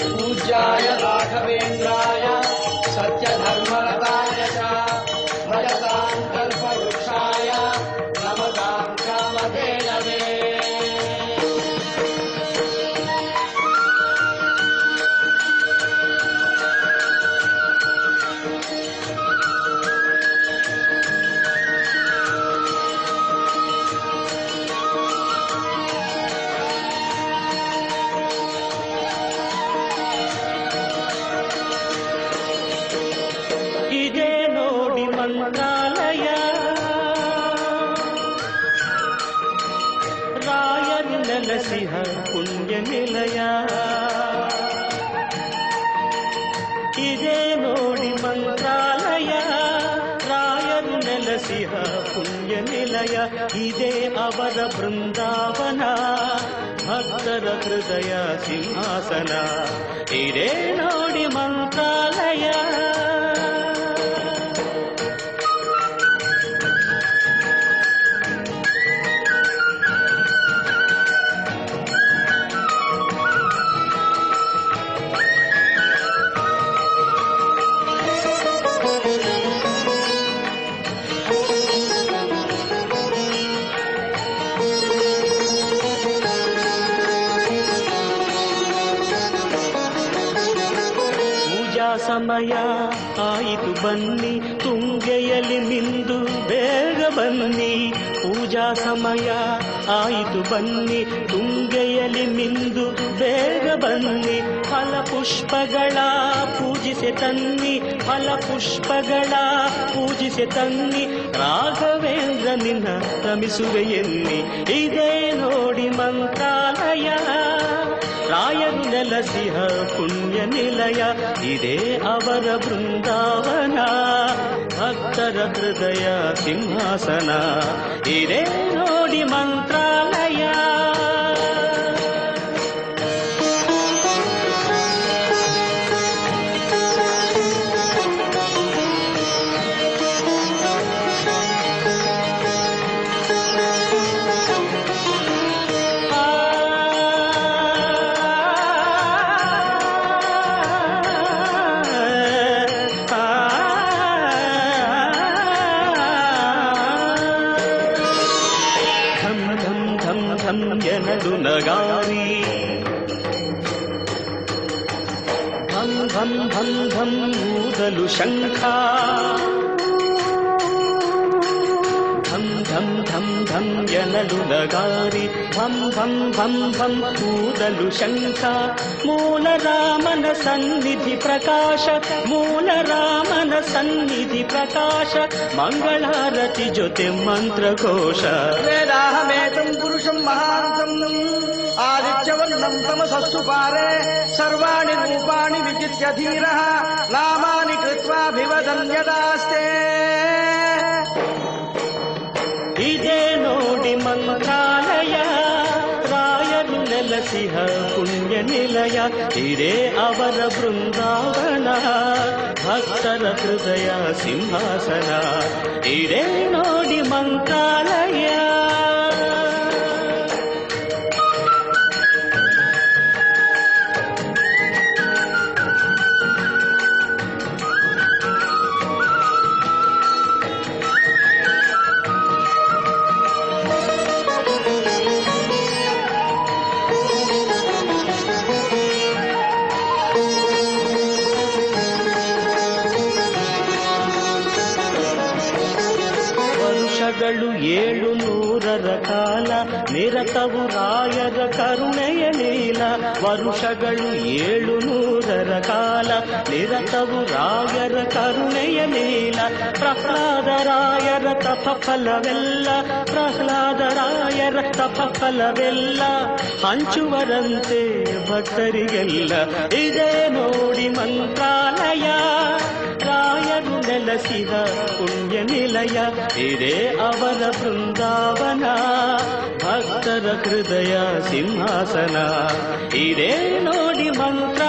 पूज्याय राघवेन्द्राय सत्यधर्मरताय ನೆಲಸಿಹ ಪುಣ್ಯ ನಿಲಯ ಇದೇ ನೋಡಿ ಮಂತ್ರಾಲಯ ರಾಯರು ನೆಲಸಿಹ ಪುಣ್ಯ ನಿಲಯ ಇದೇ ಅವರ ಬೃಂದಾವನ ಭಕ್ತರ ಹೃದಯ ಸಿಂಹಾಸನ ಇದೇ ನೋಡಿ ಮಂತ್ರಾಲಯ ಸಮಯ ಆಯಿತು ಬನ್ನಿ, ತುಂಗೆಯಲ್ಲಿ ಮಿಂದು ಬೇಗ ಬನ್ನಿ. ಪೂಜಾ ಸಮಯ ಆಯಿತು ಬನ್ನಿ, ತುಂಗೆಯಲ್ಲಿ ಮಿಂದು ಬೇಗ ಬನ್ನಿ. ಫಲ ಪುಷ್ಪಗಳ ಪೂಜಿಸೆ ತನ್ನಿ, ಫಲ ಪುಷ್ಪಗಳ ಪೂಜಿಸೆ ತನ್ನಿ. ರಾಘವೇಂದ್ರ ನಿನ್ನ ರಮಿಸುವೆ ಎನ್ನಿ. ಇದೇ ನೋಡಿ ಮಂತ್ರಾಲಯ. ರಾಯ ನೆಲಸಿಹ ಪುಣ್ಯ ನಿಲಯ. ಇದೇ ಅವರ ಬೃಂದಾವನ ಭಕ್ತರ ಹೃದಯ ಸಿಂಹಾಸನ. ಇದೇ ನೋಡಿ ಮಂತ್ರಾಲಯ. నగారి ధం ధం ధం ధం ఊదలు శంఖా. ಶಂಖ ಧಮ್ ಧಮ್ ಧಮ್ ಧಮ್ ಎನಲು ನಗಾರಿ ಧಮ್ ಧಮ್ ಧಮ್ ಧಮ್ ಊದಲು ಶಂಖ ಮೂಲ ರಾಮನ ಸನ್ನಿಧಿ ಪ್ರಕಾಶ ಮೂಲ ರಾಮನ ಸನ್ನಿಧಿ ಪ್ರಕಾಶ ಮಂಗಳಾರತಿ ಜೊತೆ ಮಂತ್ರಘೋಷ वेदाहमेतम् पुरुषम् महान्तम् आदित्यवर्णम् तमसस्तु पारे सर्वाणि रूपाणि विजित्य धीरः नामानि कृत्वाभिवदन्यदास्ते ಇದೇ ನೋಡಿ ಮಂತ್ರಾಲಯ ರಾಯರು ನೆಲಸಿಹ ಪುಣ್ಯ ನಿಲಯ ಇದೇ ಅವರ ಬೃಂದಾವನ ಭಕ್ತರ ಹೃದಯ ಸಿಂಹಾಸನ ಇದೇ ನೋಡಿ ಮಂತ್ರಾಲಯ ಏಳು ನೂರರ ಕಾಲ, ನಿರತವು ರಾಯರ ಕರುಣೆಯ ಲೀಲ. ವರುಷಗಳು ಏಳು ನೂರರ ಕಾಲ, ನಿರತವು ರಾಯರ ಕರುಣೆಯ ಲೀಲ. ಪ್ರಹ್ಲಾದ ರಾಯರ ತಪಫಲವೆಲ್ಲ, ಪ್ರಹ್ಲಾದ ರಾಯರ ತಪಫಲವೆಲ್ಲ. ಹಂಚುವರಂತೆ ಭಕ್ತರಿಗೆಲ್ಲ, ಇದೇ ನೋಡಿ ಮಂತ್ರಾಲಯ ನೆಲಸಿದ ಪುಣ್ಯ ನಿಲಯ ಇದೇ ಅವರ ಬೃಂದಾವನ. ಭಕ್ತರ ಹೃದಯ ಸಿಂಹಾಸನ. ಇದೇ ನೋಡಿ ಮಂತ್ರ